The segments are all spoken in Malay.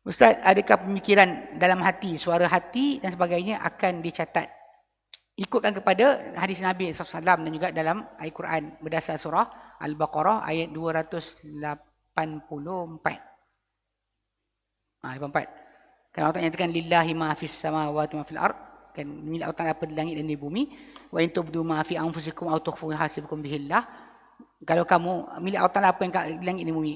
Ustaz, adakah pemikiran dalam hati, suara hati dan sebagainya akan dicatat? Ikutkan kepada hadis Nabi SAW dan juga dalam ayat Quran berdasar surah Al-Baqarah ayat 284. Ha, 84. Kan Allah Ta'ala nyatakan lillahi ma fis samawati ma fil ard kan milik Allah Ta'ala apa di langit dan di bumi wa in tubdu ma fi anfusikum aw tukhfu hasibukum bihillah kalau kamu milik Allah Ta'ala apa yang di langit dan di bumi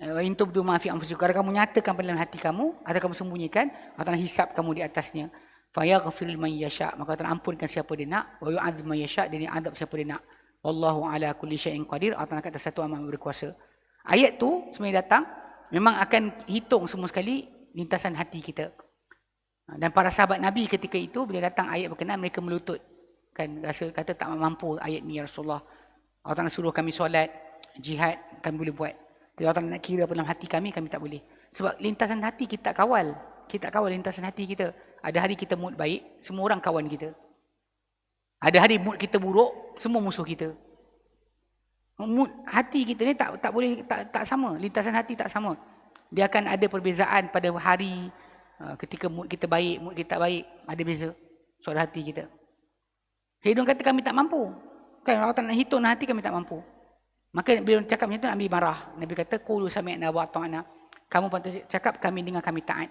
In tubdu ma fi anfusikum kalau kamu nyatakan dalam hati kamu atau kamu sembunyikan Allah hisap kamu di atasnya. Fa yaghfirul man yasha. Maka Allah ampunkan siapa dia nak wa yu'adzib man yasha dia adab siapa dia nak. Wallahu ala kulli syai'in qadir. Allah kata satu amat berkuasa. Ayat tu sebenarnya datang memang akan hitung semua sekali lintasan hati kita. Dan para sahabat Nabi ketika itu bila datang ayat berkenaan mereka melutut. Kan rasa kata tak mampu ayat ni ya Rasulullah. Allah suruh kami solat jihad kami boleh buat kalau Allah nak kira dalam hati kami, kami tak boleh. Sebab lintasan hati kita tak kawal. Kita tak kawal lintasan hati kita. Ada hari kita mood baik, semua orang kawan kita. Ada hari mood kita buruk, semua musuh kita. Mood hati kita ni tak tak boleh tak tak sama, lintasan hati tak sama. Dia akan ada perbezaan pada hari uh, ketika mood kita baik, mood kita baik, ada beza suara hati kita. Hidung kata kami tak mampu. Kan Allah tak nak hitung hati kami tak mampu. Maka bila cakap macam tu Nabi marah. Nabi kata qulu sami'na wa ata'na. Kamu patut cakap kami dengar kami taat.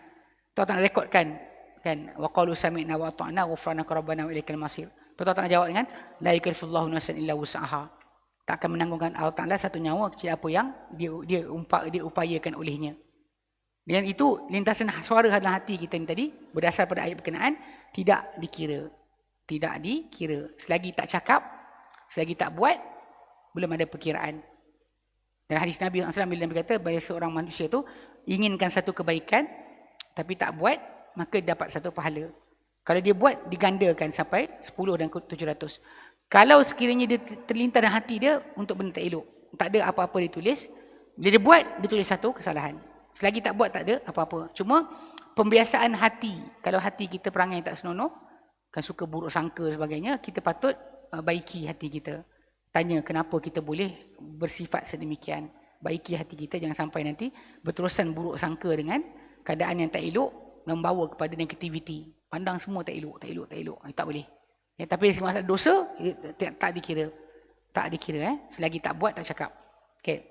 Tuan tak rekodkan kan wa qalu sami'na wa ata'na ghufranaka rabbana wa ilaikal masir. Tuan tak jawab dengan la yukallifullahu nafsan illa wus'aha. Tak akan menanggungkan Allah Taala satu nyawa kecil apa yang dia dia umpak dia upayakan olehnya. Dengan itu lintasan suara dalam hati kita ni tadi berdasar pada ayat berkenaan tidak dikira. Tidak dikira. Selagi tak cakap, selagi tak buat, belum ada perkiraan. Dan hadis Nabi SAW bila Nabi kata bahawa seorang manusia tu inginkan satu kebaikan tapi tak buat, maka dapat satu pahala. Kalau dia buat, digandakan sampai 10 dan 700. Kalau sekiranya dia terlintas dalam hati dia untuk benda tak elok, tak ada apa-apa ditulis, bila dia buat, dia tulis satu kesalahan. Selagi tak buat, tak ada apa-apa. Cuma pembiasaan hati, kalau hati kita perangai tak senonoh, kan suka buruk sangka sebagainya, kita patut uh, baiki hati kita tanya kenapa kita boleh bersifat sedemikian. Baiki hati kita jangan sampai nanti berterusan buruk sangka dengan keadaan yang tak elok membawa kepada negativiti. Pandang semua tak elok, tak elok, tak elok. Tak boleh. Ya, tapi masalah dosa tak, tak dikira. Tak dikira eh. Selagi tak buat tak cakap. Okey.